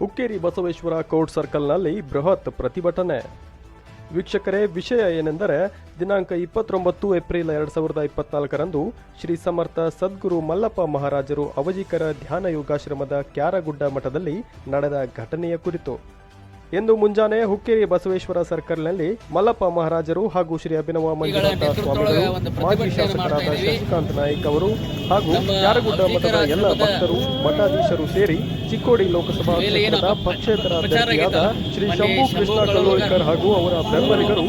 Hukkeri Basaveshwara court ಸರ್ಕಲ್ನಲ್ಲಿ ಬೃಹತ್ ಪ್ರತಿಭಟನೆ. ವೀಕ್ಷಕರೇ, ವಿಷಯ ಏನೆಂದರೆ, ದಿನಾಂಕ ಇಪ್ಪತ್ತೊಂಬತ್ತು ಏಪ್ರಿಲ್ ಎರಡು ಸಾವಿರದ ಇಪ್ಪತ್ನಾಲ್ಕರಂದು ಶ್ರೀ ಸಮರ್ಥ ಸದ್ಗುರು ಮಲ್ಲಪ್ಪ ಮಹಾರಾಜರು ಅವಜಿಕರ ಧ್ಯಾನ ಯೋಗಾಶ್ರಮದ ಕ್ಯಾರಗುಡ್ಡ ಮಠದಲ್ಲಿ ನಡೆದ ಘಟನೆಯ ಕುರಿತು. ಎಂದು ಮುಂಜಾನೆ ಹುಕ್ಕೇರಿ ಬಸವೇಶ್ವರ ಸರ್ಕಲ್ನಲ್ಲಿ ಮಲ್ಲಪ್ಪ ಮಹಾರಾಜರು ಹಾಗೂ ಶ್ರೀ ಅಭಿನವ ಮಂಜುನಾಥ ಸ್ವಾಮಿಗಳು ಮಾಜಿ ಶಾಸಕರಾದ ಶಶಿಕಾಂತ್ ನಾಯ್ಕ್ ಅವರು ಹಾಗೂ ಯಾರಗುಡ್ಡ ಮಠದ ಎಲ್ಲ ಭಕ್ತರು ಮಠಾಧೀಶರು ಸೇರಿ ಚಿಕ್ಕೋಡಿ ಲೋಕಸಭಾ ಕ್ಷೇತ್ರದ ಪಕ್ಷೇತರ ಅಭ್ಯರ್ಥಿಯಾದ ಶ್ರೀ ಶಂಭು ಕೃಷ್ಣ ಕಲ್ಲೋಳ್ಕರ್ ಹಾಗೂ ಅವರ ಬೆಂಬಲಿಗರು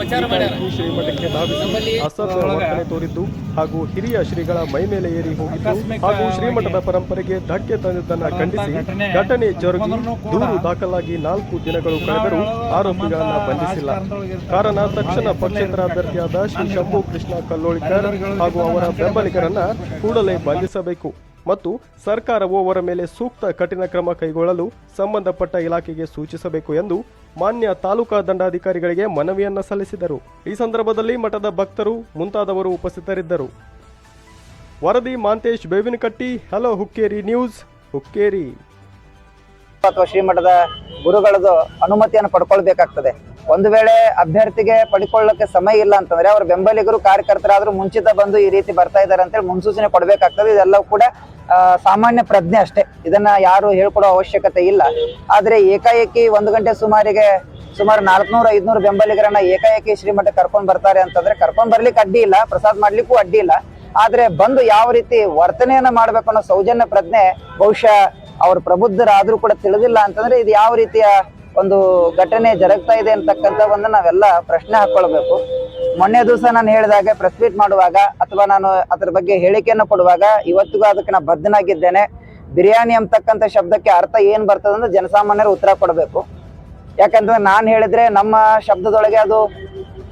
ಶ್ರೀ ಶ್ರೀಮಠಕ್ಕೆ ಧಾವಿಸಿ ಅಸಭ್ಯ ವರ್ತನೆ ತೋರಿದ್ದು ಹಾಗೂ ಹಿರಿಯ ಶ್ರೀಗಳ ಮೈಮೇಲೆ ಏರಿ ಹೋಗಿದ್ದು ಹಾಗೂ ಶ್ರೀಮಠದ ಪರಂಪರೆಗೆ ಧಕ್ಕೆ ತಂದಿದ್ದನ್ನು ಖಂಡಿಸಿ ಘಟನೆ ಜರುಗಿ ದೂರು ದಾಖಲಾಗಿ ನಾಲ್ಕು ದಿನಗಳು ಕಳೆದರೂ ಆರೋಪಿಗಳನ್ನ ಬಂಧಿಸಿಲ್ಲ. ಕಾರಣ ತಕ್ಷಣ ಪಕ್ಷೇತರ ಅಭ್ಯರ್ಥಿಯಾದ ಶ್ರೀ ಶಂಭು ಕೃಷ್ಣ ಕಲ್ಲೋಳಿಕರ್ ಹಾಗೂ ಅವರ ಬೆಂಬಲಿಗರನ್ನ ಕೂಡಲೇ ಬಂಧಿಸಬೇಕು. ಮತ್ತು ಸರ್ಕಾರವು ಅವರ ಮೇಲೆ ಸೂಕ್ತ ಕಠಿಣ ಕ್ರಮ ಕೈಗೊಳ್ಳಲು ಸಂಬಂಧಪಟ್ಟ ಇಲಾಖೆಗೆ ಸೂಚಿಸಬೇಕು ಎಂದು ಮಾನ್ಯ ತಾಲೂಕಾ ದಂಡಾಧಿಕಾರಿಗಳಿಗೆ ಮನವಿಯನ್ನ ಸಲ್ಲಿಸಿದರು. ಈ ಸಂದರ್ಭದಲ್ಲಿ ಮಠದ ಭಕ್ತರು ಮುಂತಾದವರು ಉಪಸ್ಥಿತರಿದ್ದರು. ವರದಿ ಮಾಂತೇಶ್ ಬೇವಿನಕಟ್ಟಿ ಹಲೋ ಹುಕ್ಕೇರಿ ನ್ಯೂಸ್ ಹುಕ್ಕೇರಿ. ಅಥವಾ ಶ್ರೀಮಠದ ಗುರುಗಳದ್ದು ಅನುಮತಿಯನ್ನು ಪಡ್ಕೊಳ್ಬೇಕಾಗ್ತದೆ. ಒಂದು ವೇಳೆ ಅಭ್ಯರ್ಥಿಗೆ ಪಡ್ಕೊಳ್ಳಕ್ಕೆ ಸಮಯ ಇಲ್ಲ ಅಂತಂದ್ರೆ ಅವ್ರ ಬೆಂಬಲಿಗರು ಕಾರ್ಯಕರ್ತರಾದ್ರೂ ಮುಂಚಿತ ಬಂದು ಈ ರೀತಿ ಬರ್ತಾ ಇದ್ದಾರೆ ಅಂತೇಳಿ ಮುನ್ಸೂಚನೆ ಕೊಡ್ಬೇಕಾಗ್ತದೆ. ಇದೆಲ್ಲವೂ ಕೂಡ ಸಾಮಾನ್ಯ ಪ್ರಜ್ಞೆ ಅಷ್ಟೇ. ಇದನ್ನ ಯಾರು ಹೇಳ್ಕೊಡೋ ಅವಶ್ಯಕತೆ ಇಲ್ಲ. ಆದ್ರೆ ಏಕಾಏಕಿ ಒಂದು ಗಂಟೆ ಸುಮಾರಿಗೆ, ಸುಮಾರು ನಾಲ್ಕನೂರ, ಐದ್ನೂರು ಬೆಂಬಲಿಗರನ್ನ ಏಕಾಏಕಿ ಶ್ರೀಮಠಕ್ಕೆ ಕರ್ಕೊಂಡು ಬರ್ತಾರೆ ಅಂತಂದ್ರೆ ಕರ್ಕೊಂಡ್ ಬರ್ಲಿಕ್ಕೆ ಅಡ್ಡಿ ಇಲ್ಲ, ಪ್ರಸಾದ್ ಮಾಡ್ಲಿಕ್ಕೂ ಅಡ್ಡಿ ಇಲ್ಲ. ಆದ್ರೆ ಬಂದು ಯಾವ ರೀತಿ ವರ್ತನೆಯನ್ನ ಮಾಡ್ಬೇಕು ಅನ್ನೋ ಸೌಜನ್ಯ ಪ್ರಜ್ಞೆ ಬಹುಶಃ ಅವ್ರು ಪ್ರಬುದ್ಧರಾದ್ರೂ ಕೂಡ ತಿಳಿದಿಲ್ಲ ಅಂತಂದ್ರೆ ಇದು ಯಾವ ರೀತಿಯ ಒಂದು ಘಟನೆ ಜರುಗ್ತಾ ಇದೆ ಅಂತಕ್ಕಂಥ ಒಂದು ನಾವೆಲ್ಲ ಪ್ರಶ್ನೆ ಹಾಕೊಳ್ಬೇಕು. ಮೊನ್ನೆ ದಿವಸ ನಾನು ಹೇಳಿದಾಗ ಪ್ರೆಸ್ ಮೀಟ್ ಮಾಡುವಾಗ ಅಥವಾ ನಾನು ಅದ್ರ ಬಗ್ಗೆ ಹೇಳಿಕೆಯನ್ನು ಕೊಡುವಾಗ ಇವತ್ತಿಗೂ ಅದಕ್ಕೆ ನಾನು ಬದ್ಧನಾಗಿದ್ದೇನೆ. ಬಿರಿಯಾನಿ ಅಂತಕ್ಕಂಥ ಶಬ್ದಕ್ಕೆ ಅರ್ಥ ಏನು ಬರ್ತದೆ ಅಂದ್ರೆ ಜನಸಾಮಾನ್ಯರು ಉತ್ತರ ಕೊಡಬೇಕು. ಯಾಕಂದ್ರೆ ನಾನು ಹೇಳಿದ್ರೆ ನಮ್ಮ ಶಬ್ದದೊಳಗೆ ಅದು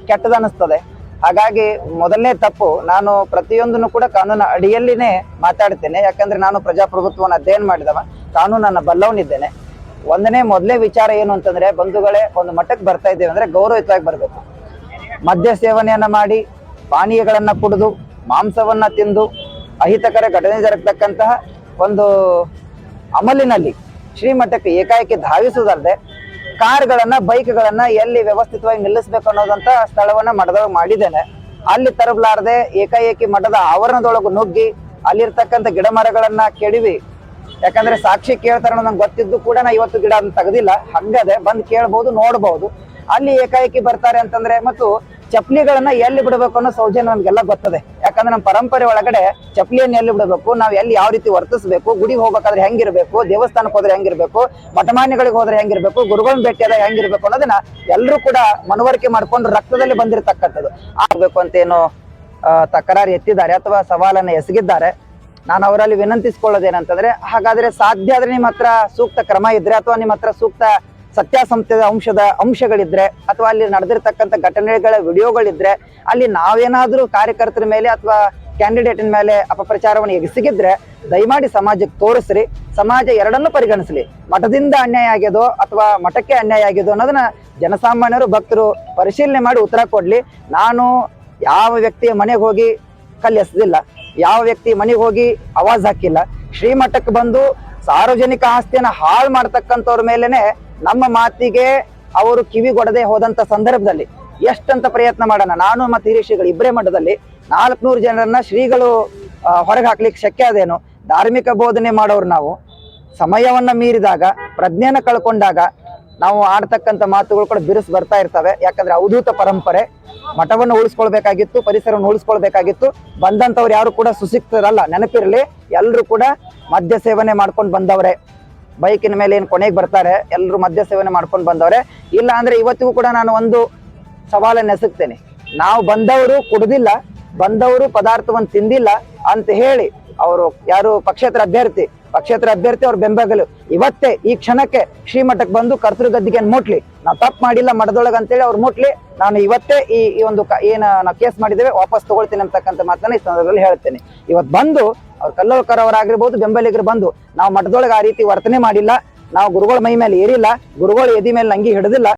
ಕೆಟ್ಟದ ಅನಿಸ್ತದೆ ಹಾಗಾಗಿ ಮೊದಲನೇ ತಪ್ಪು ನಾನು ಪ್ರತಿಯೊಂದನ್ನು ಕೂಡ ಕಾನೂನು ಅಡಿಯಲ್ಲಿನೇ ಮಾತಾಡ್ತೇನೆ. ಯಾಕಂದ್ರೆ ನಾನು ಪ್ರಜಾಪ್ರಭುತ್ವವನ್ನು ಅಧ್ಯಯನ ಮಾಡಿದವ. ಕಾನೂನನ್ನ ಬಲ್ಲವನಿದ್ದೇನೆ. ಒಂದನೇ ಮೊದಲೇ ವಿಚಾರ ಏನು ಅಂತಂದ್ರೆ, ಬಂಧುಗಳೇ, ಒಂದು ಮಟ್ಟಕ್ಕೆ ಬರ್ತಾ ಇದ್ದೇವೆ ಅಂದ್ರೆ ಗೌರವಯುತವಾಗಿ ಬರಬೇಕು. ಮದ್ಯ ಸೇವನೆಯನ್ನ ಮಾಡಿ, ಪಾನೀಯಗಳನ್ನ ಕುಡಿದು, ಮಾಂಸವನ್ನ ತಿಂದು, ಅಹಿತಕರ ಘಟನೆ ಜರುಗತಕ್ಕಂತಹ ಒಂದು ಅಮಲಿನಲ್ಲಿ, ಶ್ರೀಮಠಕ್ಕೆ ಏಕಾಏಕಿ ಧಾವಿಸುವುದಲ್ಲದೆ, ಕಾರ್ಗಳನ್ನ, ಬೈಕ್ಗಳನ್ನ ಎಲ್ಲಿ ವ್ಯವಸ್ಥಿತವಾಗಿ ನಿಲ್ಲಿಸ್ಬೇಕು ಅನ್ನೋದಂತ ಸ್ಥಳವನ್ನ ಮಠದೊಳಗೆ ಮಾಡಿದ್ದೇನೆ. ಅಲ್ಲಿ ತರಬಲಾರದೆ ಏಕಾಏಕಿ ಮಠದ ಆವರಣದೊಳಗೆ ನುಗ್ಗಿ, ಅಲ್ಲಿರ್ತಕ್ಕಂಥ ಗಿಡ ಮರಗಳನ್ನ ಕೆಡವಿ ಯಾಕಂದ್ರೆ ಸಾಕ್ಷಿ ಕೇಳ್ತಾರ ನಂಗೆ ಗೊತ್ತಿದ್ದು ಕೂಡ ನಾ ಇವತ್ತು ಗಿಡ ಅದನ್ನ ತೆಗೆದಿಲ್ಲ. ಹಂಗದೆ ಬಂದ್ ಕೇಳ್ಬಹುದು ನೋಡಬಹುದು ಅಲ್ಲಿ ಏಕಾಏಕಿ ಬರ್ತಾರೆ ಅಂತಂದ್ರೆ ಮತ್ತು ಚಪ್ಲಿಗಳನ್ನ ಎಲ್ಲಿ ಬಿಡಬೇಕು ಅನ್ನೋ ಸೌಜನ್ಯ ನಮ್ಗೆಲ್ಲ ಗೊತ್ತದೆ. ಯಾಕಂದ್ರೆ ನಮ್ಮ ಪರಂಪರೆ ಒಳಗಡೆ ಚಪ್ಲಿಯನ್ನು ಎಲ್ಲಿ ಬಿಡಬೇಕು, ನಾವು ಎಲ್ಲಿ ಯಾವ ರೀತಿ ವರ್ತಿಸ್ಬೇಕು, ಗುಡಿಗೆ ಹೋಗ್ಬೇಕಾದ್ರೆ ಹೆಂಗಿರ್ಬೇಕು ದೇವಸ್ಥಾನಕ್ಕೆ ಹೋದ್ರೆ ಹೆಂಗಿರ್ಬೇಕು, ಮಠಮಾನ್ಯಗಳಿಗೆ ಹೋದ್ರೆ ಹೆಂಗಿರ್ಬೇಕು, ಗುರುಗಳನ್ನ ಭೇಟಿಯಾದಾಗ ಹೆಂಗಿರ್ಬೇಕು ಅನ್ನೋದನ್ನ ಎಲ್ಲರೂ ಕೂಡ ಮನವರಿಕೆ ಮಾಡ್ಕೊಂಡು ರಕ್ತದಲ್ಲಿ ಬಂದಿರತಕ್ಕಂಥದ್ದು. ಆಗ್ಬೇಕು ಅಂತ ಏನು ತಕರಾರು ಎತ್ತಿದ್ದಾರೆ ಅಥವಾ ಸವಾಲನ್ನ ಎಸಗಿದ್ದಾರೆ. ನಾನು ಅವರಲ್ಲಿ ವಿನಂತಿಸ್ಕೊಳ್ಳೋದೇನಂತಂದ್ರೆ, ಹಾಗಾದ್ರೆ ಸಾಧ್ಯ ಆದ್ರೆ ನಿಮ್ಮ ಹತ್ರ ಸೂಕ್ತ ಕ್ರಮ ಇದ್ರೆ ಅಥವಾ ನಿಮ್ಮ ಹತ್ರ ಸೂಕ್ತ ಸತ್ಯಾಸಂಸ್ಥೆಯ ಅಂಶದ ಅಂಶಗಳಿದ್ರೆ ಅಥವಾ ಅಲ್ಲಿ ನಡೆದಿರ್ತಕ್ಕಂಥ ಘಟನೆಗಳ ವಿಡಿಯೋಗಳಿದ್ರೆ, ಅಲ್ಲಿ ನಾವೇನಾದ್ರೂ ಕಾರ್ಯಕರ್ತರ ಮೇಲೆ ಅಥವಾ ಕ್ಯಾಂಡಿಡೇಟಿನ ಮೇಲೆ ಅಪಪ್ರಚಾರವನ್ನು ಎಗಸಿಗಿದ್ರೆ ದಯಮಾಡಿ ಸಮಾಜಕ್ಕೆ ತೋರಿಸ್ರಿ, ಸಮಾಜ ಎರಡನ್ನೂ ಪರಿಗಣಿಸಲಿ. ಮಠದಿಂದ ಅನ್ಯಾಯ ಆಗಿದೋ ಅಥವಾ ಮಠಕ್ಕೆ ಅನ್ಯಾಯ ಆಗ್ಯದೋ ಅನ್ನೋದನ್ನ ಜನಸಾಮಾನ್ಯರು ಭಕ್ತರು ಪರಿಶೀಲನೆ ಮಾಡಿ ಉತ್ತರ ಕೊಡ್ಲಿ. ನಾನು ಯಾವ ವ್ಯಕ್ತಿಯ ಮನೆಗೆ ಹೋಗಿ ಕಲ್ಲು ಎಸ್ದಿಲ್ಲ ಯಾವ ವ್ಯಕ್ತಿ ಮನೆಗೆ ಹೋಗಿ ಅವಾಜ್ ಹಾಕಿಲ್ಲ. ಶ್ರೀಮಠಕ್ಕೆ ಬಂದು ಸಾರ್ವಜನಿಕ ಆಸ್ತಿಯನ್ನ ಹಾಳು ಮಾಡ್ತಕ್ಕಂಥವ್ರ ಮೇಲೆನೆ ನಮ್ಮ ಮಾತಿಗೆ ಅವರು ಕಿವಿಗೊಡದೆ ಹೋದಂತ ಸಂದರ್ಭದಲ್ಲಿ ಎಷ್ಟಂತ ಪ್ರಯತ್ನ ಮಾಡೋಣ. ನಾನು ಮತ್ತು ಹಿರಿಯ ಶ್ರೀಗಳು ಇಬ್ಬರೇ ಮಠದಲ್ಲಿ ನಾಲ್ಕುನೂರು ಜನರನ್ನ ಶ್ರೀಗಳು ಹೊರಗೆ ಹಾಕ್ಲಿಕ್ಕೆ ಶಕ್ಯ ಅದೇನು? ಧಾರ್ಮಿಕ ಬೋಧನೆ ಮಾಡೋರು ನಾವು. ಸಮಯವನ್ನ ಮೀರಿದಾಗ ಪ್ರಜ್ಞೆನ ಕಳ್ಕೊಂಡಾಗ ನಾವು ಆಡ್ತಕ್ಕಂಥ ಮಾತುಗಳು ಕೂಡ ಬಿರುಸು ಬರ್ತಾ ಇರ್ತವೆ. ಯಾಕಂದ್ರೆ ಅವಧೂತ ಪರಂಪರೆ ಮಠವನ್ನು ಉಳಿಸ್ಕೊಳ್ಬೇಕಾಗಿತ್ತು, ಪರಿಸರವನ್ನು ಉಳಿಸ್ಕೊಳ್ಬೇಕಾಗಿತ್ತು. ಬಂದಂಥವ್ರು ಯಾರು ಕೂಡ ಸುಸಿಕ್ತರಲ್ಲ ನೆನಪಿರಲಿ ಎಲ್ಲರೂ ಕೂಡ ಮದ್ಯ ಸೇವನೆ ಮಾಡ್ಕೊಂಡು ಬಂದವರೇ. ಬೈಕಿನ ಮೇಲೆ ಏನು ಕೊನೆಗೆ ಬರ್ತಾರೆ ಎಲ್ಲರೂ ಮದ್ಯ ಸೇವನೆ ಮಾಡ್ಕೊಂಡು ಬಂದವರೇ. ಇಲ್ಲ ಅಂದ್ರೆ ಇವತ್ತಿಗೂ ಕೂಡ ನಾನು ಒಂದು ಸವಾಲನ್ನು ಎಸಗ್ತೇನೆ. ನಾವು ಬಂದವರು ಕುಡ್ದಿಲ್ಲ, ಬಂದವರು ಪದಾರ್ಥವನ್ನು ತಿಂದಿಲ್ಲ ಅಂತ ಹೇಳಿ ಅವರು ಯಾರು ಪಕ್ಷೇತರ ಅಭ್ಯರ್ಥಿ ಪಕ್ಷೇತರ ಅಭ್ಯರ್ಥಿ ಅವ್ರ ಬೆಂಬಗಲು. ಇವತ್ತೇ ಈ ಕ್ಷಣಕ್ಕೆ ಶ್ರೀಮಠಕ್ಕೆ ಬಂದು ಕರ್ತೃ ಗದ್ದಿಗೆ ಮುಟ್ಲಿ. ನಾವು ತಪ್ಪು ಮಾಡಿಲ್ಲ, ಮಠದೊಳಗೆ ಅಂತೇಳಿ ಅವ್ರು ಮುಟ್ಲಿ. ನಾನು ಇವತ್ತೇ ಈ ಒಂದು ಏನ ನಾವು ಕೇಸ್ ಮಾಡಿದ್ದೇವೆ, ವಾಪಸ್ ತಗೊಳ್ತೀನಿ ಅಂತಕ್ಕಂಥ ಮಾತನ್ನ ಈ ಸಂದರ್ಭದಲ್ಲಿ ಹೇಳ್ತೇನೆ. ಇವತ್ತು ಬಂದು ಅವ್ರು ಕಲ್ಲೋಳ್ಕರ್ ಅವರಾಗಿರ್ಬೋದು, ಬೆಂಬಲಿಗರು ಬಂದು, ನಾವು ಮಠದೊಳಗೆ ಆ ರೀತಿ ವರ್ತನೆ ಮಾಡಿಲ್ಲ. ನಾವು ಗುರುಗಳ ಮೈ ಮೇಲೆ ಏರಿಲ್ಲ, ಗುರುಗಳು ಎದಿ ಮೇಲೆ ನಂಗಿ ಹಿಡಿದಿಲ್ಲ.